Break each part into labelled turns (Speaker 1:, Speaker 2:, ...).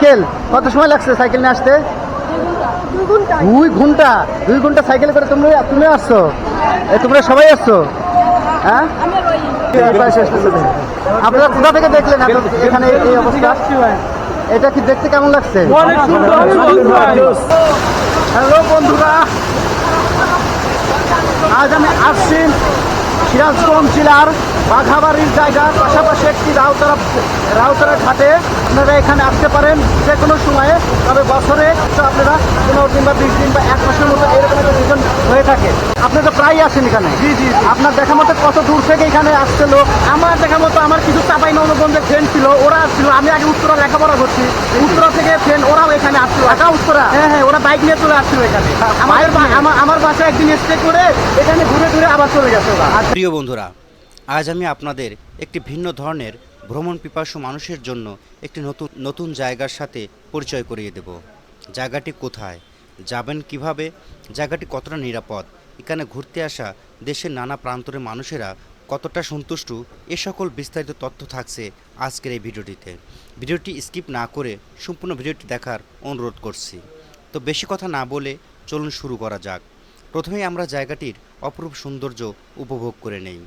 Speaker 1: Cycle? কত সময় লাগছে সাইকেল নিয়ে আসতে? দুই ঘণ্টা। দুই ঘণ্টা সাইকেল করে তুমি তুমি আসছো? তোমরা সবাই আসছো? হ্যাঁ। আপনারা কোথা থেকে দেখলেন এখানে এই অবস্থা? এটা কি দেখতে কেমন লাগছে? হ্যালো বন্ধুরা। আজ আমি আসছি সিরাজগঞ্জ জেলার বাঘাবাড়ির জায়গার পাশাপাশি একটি রাউতারা রাউতারা ঘাটে আপনারা এখানে আসতে পারেন যে কোনো সময়ে। তবে বছরে আপনারা পনেরো দিন বা বিশ দিন বা এক মাসের মতো এরকম একটা সিজন হয়ে থাকে। আপনি তো প্রায়ই আসেন এখানে। জি জি আপনার দেখা মতো কত দূর থেকে এখানে আসছে লোক? আমার দেখা মতো আমার কিছু চাপাই নবগঞ্জের ফ্রেন্ড ছিল ওরা আসছিল। আমি আগে উত্তরা লেখাপড়া করছি। উত্তরা থেকে ফ্রেন্ড ওরাও এখানে আসছিল। ঢাকা উত্তরা? হ্যাঁ হ্যাঁ ওরা বাইক নিয়ে চলে আসছিল এখানে। আমার আমার বাসায় একদিন স্টে করে এখানে ঘুরে ঘুরে আবার চলে গেছে ওরা।
Speaker 2: প্রিয় বন্ধুরা আজ আমি আপনাদের একটি ভিন্ন ধরনের ভ্রমণ পিপাসু মানুষের জন্য একটি নতুন নতুন জায়গার সাথে পরিচয় করিয়ে দেব। জায়গাটি কোথায়? যাবেন কীভাবে? জায়গাটি কতটা নিরাপদ? এখানে ঘুরতে আসা দেশের নানা প্রান্তরের মানুষেরা কতটা সন্তুষ্ট? এ সকল বিস্তারিত তথ্য থাকছে আজকের এই ভিডিওটিতে। ভিডিওটি স্কিপ না করে সম্পূর্ণ ভিডিওটি দেখার অনুরোধ করছি। তো বেশি কথা না বলে চলুন শুরু করা যাক। প্রথমেই আমরা জায়গাটির অপরূপ সৌন্দর্য উপভোগ করে নেই।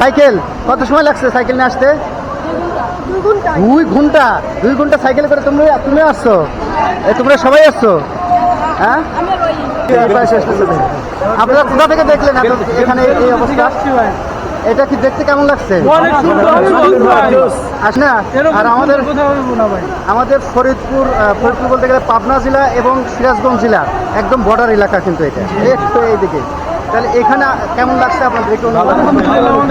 Speaker 1: সাইকেল? কত সময় লাগছে সাইকেল নিয়ে আসতে? দুই ঘণ্টা। দুই ঘণ্টা সাইকেল করে তুমি তুমি আসছো? তোমরা সবাই আসছো? হ্যাঁ। আপনারা কোথা থেকে দেখলেন এখানে এই অবস্থা? এটা কি দেখতে কেমন লাগছে? আর আমাদের আমাদের ফরিদপুর ফরিদপুর বলতে গেলে পাবনা জেলা এবং সিরাজগঞ্জ জেলা। একদম বর্ডার এলাকা কিন্তু এটা। একটু এইদিকে। তাহলে এখানে কেমন লাগছে আপনাদের একটু অনুভব করুন।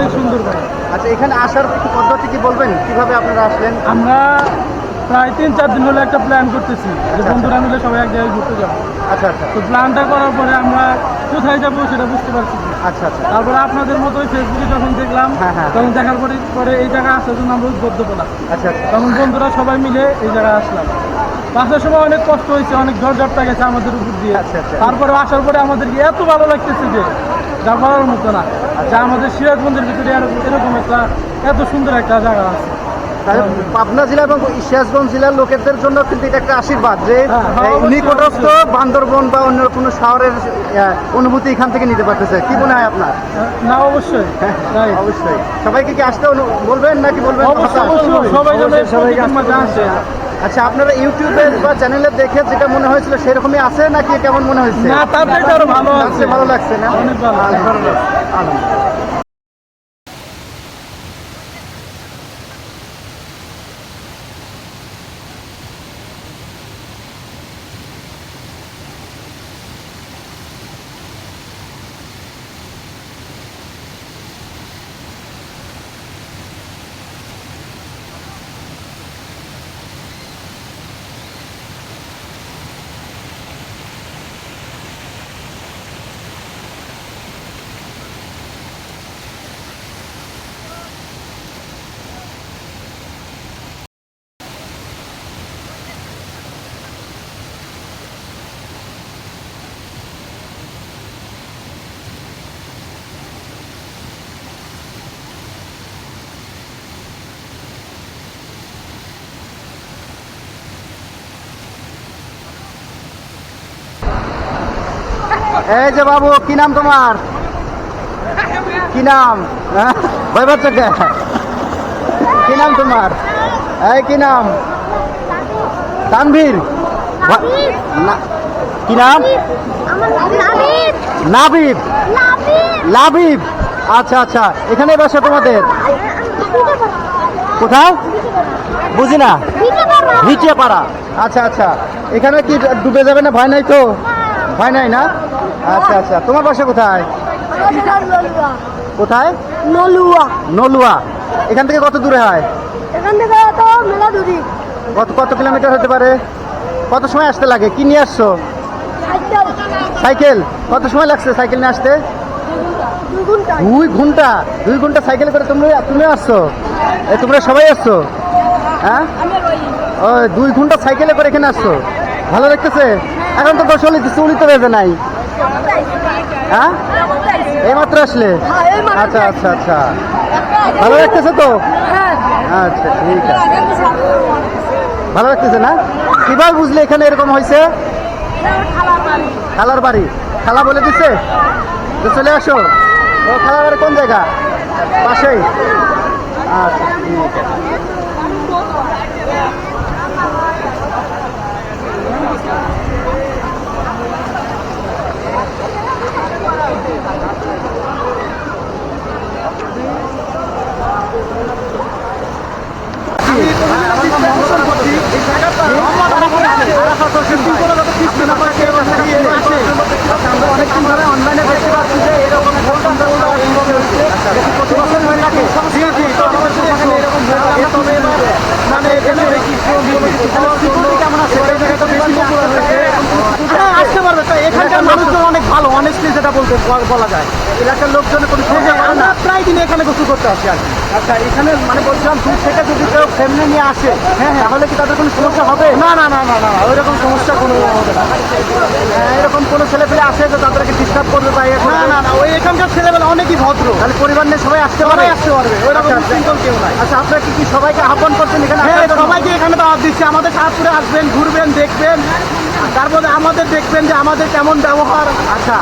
Speaker 1: আচ্ছা এখানে আসার পদ্ধতি কি বলবেন? কীভাবে আপনারা আসলেন?
Speaker 3: আমরা প্রায় তিন চার দিন হলে একটা প্ল্যান করতেছি যে বন্ধুরা মিলে সবাই এক জায়গায় ঘুরতে যাব।
Speaker 1: আচ্ছা আচ্ছা।
Speaker 3: তো প্ল্যানটা করার পরে আমরা কোথায় যাব সেটা বুঝতে পারছি
Speaker 1: আচ্ছা আচ্ছা।
Speaker 3: তারপরে আপনাদের মতোই ফেসবুকে যখন দেখলাম
Speaker 1: হ্যাঁ, হ্যাঁ।
Speaker 3: তখন দেখার পরে পরে এই জায়গায় আসার জন্য আমরা উদ্বুদ্ধ পেলাম
Speaker 1: আচ্ছা আচ্ছা।
Speaker 3: তখন বন্ধুরা সবাই মিলে এই জায়গায় আসলাম। আসার সময় অনেক কষ্ট হয়েছে অনেক ঝড় ঝাপটা গেছে আমাদের উপর দিয়ে।
Speaker 1: আচ্ছা, আচ্ছা।
Speaker 3: তারপরে আসার পরে আমাদেরকে এত ভালো লাগতেছে যে যা বলার মতো না। যে আমাদের সিরাজগঞ্জের ভিতরে এরকম- এরকম একটা এত সুন্দর একটা জায়গা আছে।
Speaker 1: পাবনা জেলা এবং সিরাজগঞ্জ জেলার লোকেদের জন্য কিন্তু এটা একটা আশীর্বাদ যে
Speaker 3: হ্যাঁ, হ্যাঁ,
Speaker 1: নিকটস্থ বান্দরবন বা অন্য কোনো শহরের অনুভূতি এখান থেকে নিতে পারতেছে। কি মনে হয় আপনার?
Speaker 3: না অবশ্যই।
Speaker 1: অবশ্যই। সবাইকে কি আসতে বলবেন নাকি বলবেন
Speaker 3: সবাই এই আসে।
Speaker 1: আচ্ছা আপনারা ইউটিউবে বা চ্যানেলে দেখে যেটা মনে হয়েছিল সেরকমই আছে নাকি কেমন মনে হয়েছে?
Speaker 3: না তার থেকে আরও ভালো আছে।
Speaker 1: ভালো লাগছে না?
Speaker 3: অনেক ভালো।
Speaker 1: আলহামদুলিল্লাহ, এই যে বাবু, কি নাম তোমার? কি নাম? হ্যাঁ? ভয় পাচ্ছ কি? নাম তোমার? এই কি নাম? তানভীর। কি নাম? নাবিব। লাবিব আচ্ছা আচ্ছা এখানে বাসা তোমাদের। কোথাও বুঝি না। নিচে পাড়া আচ্ছা আচ্ছা এখানে কি ডুবে যাবে না? ভয় নাই তো? ভয় নাই না? আচ্ছা আচ্ছা। তোমার বাসা কোথায়? কোথায়?
Speaker 4: নলুয়া।
Speaker 1: নলুয়া। এখান থেকে কত দূরে হয়?
Speaker 4: এখান থেকে তো মেলা দূরি
Speaker 1: কত কত কিলোমিটার হতে পারে? কত সময় আসতে লাগে? কি নিয়ে আসছো? সাইকেল। কত সময় লাগছে সাইকেল নিয়ে আসতে?
Speaker 4: দুই ঘণ্টা।
Speaker 1: দুই ঘণ্টা? সাইকেল করে তুমি তুমি আসছো? তোমরা সবাই আসছো? হ্যাঁ? দুই ঘণ্টা সাইকেলে করে এখানে আসছো? ভালো লাগতেছে? এখন তো গোসল চুলি তো বেজে নাই। হ্যাঁ? এইমাত্র আসলে?
Speaker 4: হ্যাঁ,
Speaker 1: আচ্ছা আচ্ছা আচ্ছা। ভালো লাগতেছে তো?
Speaker 4: হ্যাঁ।
Speaker 1: আচ্ছা ঠিক আছে। ভালো লাগতেছে না? কীভাবে বুঝলে এখানে এরকম হয়েছে? খালার বাড়ি। খালা বলে দিচ্ছে তো চলে আসো। ও খালার বাড়ি কোন জায়গা? পাশেই। আচ্ছা ঠিক আছে অনেকদিন ধরে অনলাইনে দেখতে পাচ্ছি যে এরকম প্রতি বছর হয়ে থাকে জি জি প্রতি বছর এখানে এরকম হয়ে থাকে তবে এবার মানে এখানে সিকিউরিটি কেমন আছে এই জায়গাটা বেশি popular হয়েছে। হ্যাঁ, আসতে পারবে তো এখানকার মানুষজন অনেক ভালো অনেস্টলি যেটা বলতে বলা যায় এলাকার লোকজনের কোনো না প্রায় দিনে এখানে গোসল করতে আসি আর কি। আচ্ছা এখানে মানে বলছিলাম দূর থেকে যদি কেউ ফ্যামিলি নিয়ে আসে হ্যাঁ তাহলে কি তাদের কোনো সমস্যা হবে? না না না না না ওইরকম সমস্যা কোনো হবে না। হ্যাঁ, এরকম কোনো ছেলে পেলে আসে যে তাদেরকে ডিস্টার্ব করবে বা না না না ওই এখানকার ছেলেবেলা অনেকই ভদ্র। তাহলে পরিবার নিয়ে সবাই আসতে পারে আসতে পারবে ওইরকম সিম্পল কেউ নাই। আচ্ছা আপনারা কি কি সবাইকে আহ্বান করছেন এখানে হ্যাঁ সবাইকে এখানে দাওয়াত দিচ্ছি। আমাদের সাহায্যে আসবেন ঘুরবেন দেখবেন। তারপরে আমাদের দেখবেন যে আমাদের কেমন ব্যবহার। আচ্ছা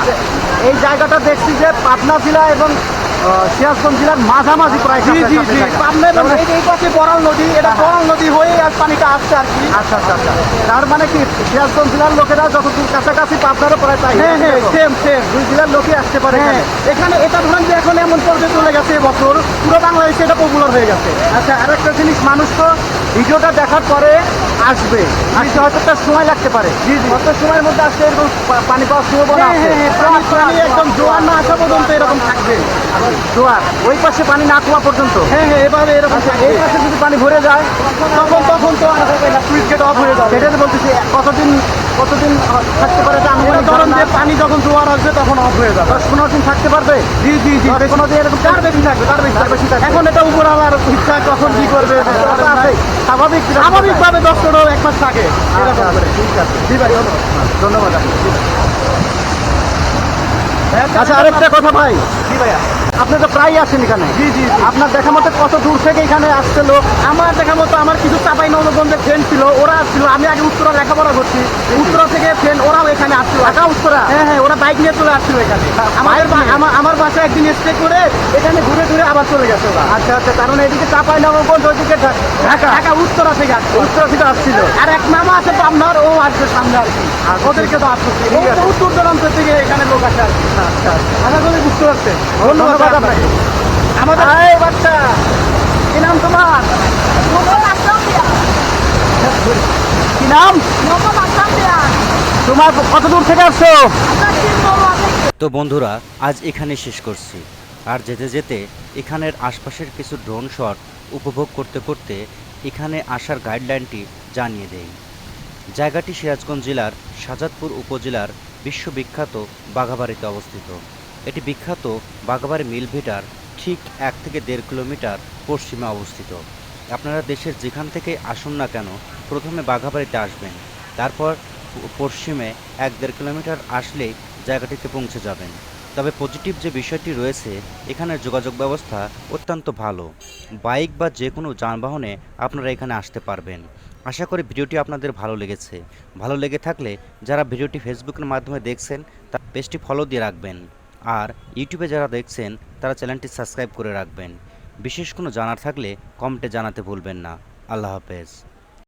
Speaker 1: এই জায়গাটা দেখছি যে পাবনা জেলা এবং সিরাজগঞ্জ জেলার মাঝামাঝি প্রায় জি জি জি। এই পাশে বড়াল নদী এটা বড়াল নদী হয়ে আর পানিটা আসছে আর কি। আচ্ছা আচ্ছা আচ্ছা। তার মানে কি সিরাজগঞ্জ জেলার লোকেরা যতদূর কাছাকাছি পাবনারও প্রায় তাই। হ্যাঁ হ্যাঁ সেম সেম দুই জেলার লোকই আসতে পারে হ্যাঁ এখানে। এটা ধরেন যে এখন এমন পর্যায়ে চলে গেছে এবছর পুরো বাংলাদেশে এটা পপুলার হয়ে গেছে। আচ্ছা আরেকটা জিনিস মানুষ তো ভিডিওটা দেখার পরে আসবে। আসতে হয়তো তার সময় লাগতে পারে। জি জি। কত সময়ের মধ্যে আসলে এরকম পানি পাওয়ার সম্ভাবনা আছে। একদম জোয়ার না আসা পর্যন্ত এরকম থাকবে। জোয়ার ওই পাশে পানি না কমা পর্যন্ত। হ্যাঁ হ্যাঁ এভাবে এরকম এই পাশে যদি পানি ভরে যায় তখন তখন তো আর সুইচ গেট অফ হয়ে যাবে। সেটা বলতেছি কতদিন কতদিন থাকতে পারে যে পানি যখন জোয়ার আসবে তখন অফ হয়ে যাবে। দশ পনেরো দিন থাকতে পারবে? জি জি জি পনেরো দিন এরকম তার বেশি থাকবে তার বেশি থাকবে। এখন এটা উপর আমার ইচ্ছা কখন কি করবে স্বাভাবিক স্বাভাবিকভাবে দশ পনেরো এক মাস থাকে। এরকম করে। ঠিক আছে। জি ভাই ধন্যবাদ। আচ্ছা আরেকটা কথা ভাই। ভাইয়া। আপনি তো প্রায় আসেন এখানে। জি জি আপনার দেখা মতো কত দূর থেকে এখানে আসছে লোক? আমার দেখা মতো আমার কিছু চাপাই নবগঞ্জের ফ্রেন্ড ছিল ওরা আসছিল। আমি আগে উত্তরা লেখাপড়া করছি। উত্তরা থেকে ফ্রেন্ড ওরাও এখানে আসছিল। ঢাকা উত্তরা? হ্যাঁ হ্যাঁ ওরা বাইক নিয়ে চলে আসছিল এখানে। আমার বা- আমার আমার বাসায় একদিন স্টে করে এখানে ঘুরে ঘুরে আবার চলে গেছে ওরা। আচ্ছা আচ্ছা কারণ এদিকে চাপাই নবগঞ্জ ওইদিকে ঢাকা? ঢাকা উত্তরা থেকে আসছে। উত্তরা থেকে আসছিল। আর এক মামা আছে পাবনার ও আসবে সামনে আর কি। ওদেরকে তো আসছে উত্তর দূরান্ত থেকে এখানে লোক আসে আর কি। আচ্ছা। আশা করি বুঝতে পারছেন। ধন্যবাদ আপনাকে। আমাদের এই বাচ্চা। কি নাম তোমার? কি নাম? তোমার কত দূর থেকে আসছো?
Speaker 2: তো বন্ধুরা আজ এখানে শেষ করছি। আর যেতে যেতে এখানের আশপাশের কিছু ড্রোন শট উপভোগ করতে করতে এখানে আসার গাইডলাইনটি জানিয়ে দেই। জায়গাটি সিরাজগঞ্জ জেলার সাজাদপুর উপজেলার বিশ্ববিখ্যাত বাঘাবাড়িতে অবস্থিত। এটি বিখ্যাত বাঘাবাড়ি মিলভিটার ঠিক এক থেকে দেড় কিলোমিটার পশ্চিমে অবস্থিত। আপনারা দেশের যেখান থেকে আসুন না কেন, প্রথমে বাঘাবাড়িতে আসবেন। তারপর পশ্চিমে এক দেড় কিলোমিটার আসলেই জায়গাটিতে পৌঁছে যাবেন। তবে পজিটিভ যে বিষয়টি রয়েছে এখানের যোগাযোগ ব্যবস্থা অত্যন্ত ভালো। বাইক বা যে কোনো যানবাহনে আপনারা এখানে আসতে পারবেন। আশা করি ভিডিওটি আপনাদের ভালো লেগেছে। ভালো লেগে থাকলে যারা ভিডিওটি ফেসবুকের মাধ্যমে দেখছেন, তার পেজটি ফলো দিয়ে রাখবেন। আর ইউটিউবে যারা দেখছেন, তারা চ্যানেলটি সাবস্ক্রাইব করে রাখবেন। বিশেষ কোনো জানার থাকলে কমেন্টে জানাতে ভুলবেন না। আল্লাহ হাফেজ।